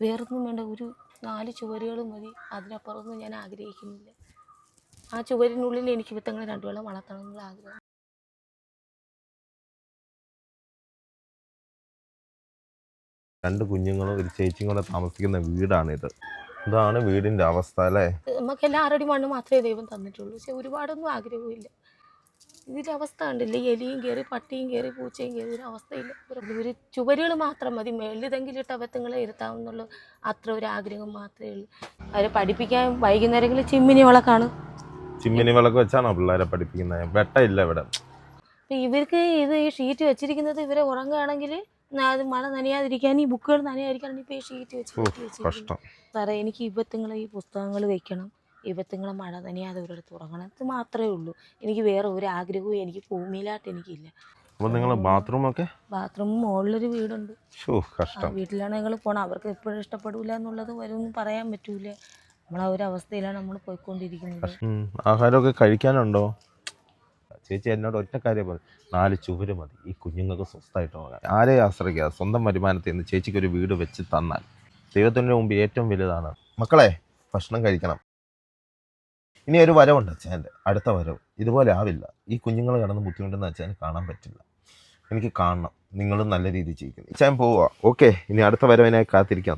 വേറൊന്നും വേണ്ട ഒരു നാല് ചുവരുകൾ മതി. അതിനപ്പുറമൊന്നും ഞാൻ ആഗ്രഹിക്കുന്നില്ല. ആ ചുവരിനുള്ളിൽ എനിക്ക് വിത്തങ്ങളെ രണ്ടുവേളം വളർത്തണം എന്നുള്ള ആഗ്രഹം. രണ്ട് കുഞ്ഞുങ്ങളും ഒരു ചേച്ചിയും കൂടെ താമസിക്കുന്ന വീടാണിത് ഇതാണ് വീടിന്റെ അവസ്ഥ അല്ലേ? നമുക്കെല്ലാം ആറടി മണ്ണ് മാത്രമേ ദൈവം തന്നിട്ടുള്ളൂ. പക്ഷെ ഒരുപാടൊന്നും ആഗ്രഹമില്ല ഇതിന്റെ അവസ്ഥ കണ്ടില്ല? എലിയും കയറി പട്ടിയും കയറി പൂച്ചയും കയറി ഒരു അവസ്ഥയില്ല ഒരു- ചുവരുകൾ മാത്രം മതി. മേളിതെങ്കിലും ഇട്ട് അവത്തങ്ങളെ ഇരുത്താമെന്നുള്ള അത്ര ഒരു ആഗ്രഹം മാത്രമേ ഉള്ളൂ. അവരെ പഠിപ്പിക്കാൻ വൈകുന്നേരങ്ങളിൽ ചിമ്മിനി വിളക്കാണ്. ചിമ്മിനി വിളക്ക് വെച്ചാണോ പിള്ളേരെ പഠിപ്പിക്കുന്നത്? വെട്ടയില്ല ഇവിടെ. ഇവർക്ക് ഇത് ഈ ഷീറ്റ് വെച്ചിരിക്കുന്നത് ഇവരെ ഉറങ്ങുകയാണെങ്കിൽ അത് മഴ നനയാതിരിക്കാൻ ഈ ബുക്കുകൾ നനയായിരിക്കാൻ ഇപ്പോൾ ഈ ഷീറ്റ് വെച്ച് കഷ്ടം. സാറേ എനിക്ക് ഇവത്തുങ്ങൾ ഈ പുസ്തകങ്ങൾ വെക്കണം ഇവത്തുങ്ങളെ മഴ നനയാതെ ഒരിടത്ത് ഉറങ്ങണം. അത് മാത്രമേ ഉള്ളൂ. എനിക്ക് വേറെ ഒരു ആഗ്രഹവും എനിക്ക് ഭൂമിയിലായിട്ട് എനിക്കില്ല. അപ്പോൾ നിങ്ങൾ ബാത്റൂമൊക്കെ ബാത്റൂം മുകളിലൊരു വീടുണ്ട്. കഷ്ടം. വീട്ടിലാണ് ഞങ്ങൾ പോകണം അവർക്ക് എപ്പോഴും ഇഷ്ടപ്പെടില്ല എന്നുള്ളത് വരുമെന്ന് പറയാൻ പറ്റൂല. നമ്മൾ ആ ഒരു അവസ്ഥയിലാണ് നമ്മൾ പോയിക്കൊണ്ടിരിക്കുന്നത്. ആഹാരമൊക്കെ കഴിക്കാനുണ്ടോ? ചേച്ചി എന്നോട് ഒറ്റ കാര്യം പറഞ്ഞു. നാല് ചുവര് മതി. ഈ കുഞ്ഞുങ്ങൾക്ക് സ്വസ്ഥമായിട്ട് പോകാൻ. ആരെ ആശ്രയിക്കാതെ സ്വന്തം വരുമാനത്തിൽ നിന്ന് ചേച്ചിക്ക് ഒരു വീട് വെച്ച് തന്നാൽ. ദൈവത്തിന്റെ മുമ്പ് ഏറ്റവും വലുതാണ്. മക്കളെ ഭക്ഷണം കഴിക്കണം. ഇനി ഒരു വരവുണ്ട് അച്ഛന്റെ അടുത്ത വരവ്. ഇതുപോലെ ആവില്ല. ഈ കുഞ്ഞുങ്ങൾ കിടന്ന് ബുദ്ധിമുട്ടുന്ന അച്ഛന് കാണാൻ പറ്റില്ല. എനിക്ക് കാണണം. നിങ്ങളും നല്ല രീതിയിൽ ജീവിക്കുന്നു അച്ഛൻ പോവുക ഓക്കെ. ഇനി അടുത്ത വരവിനായി കാത്തിരിക്കാം.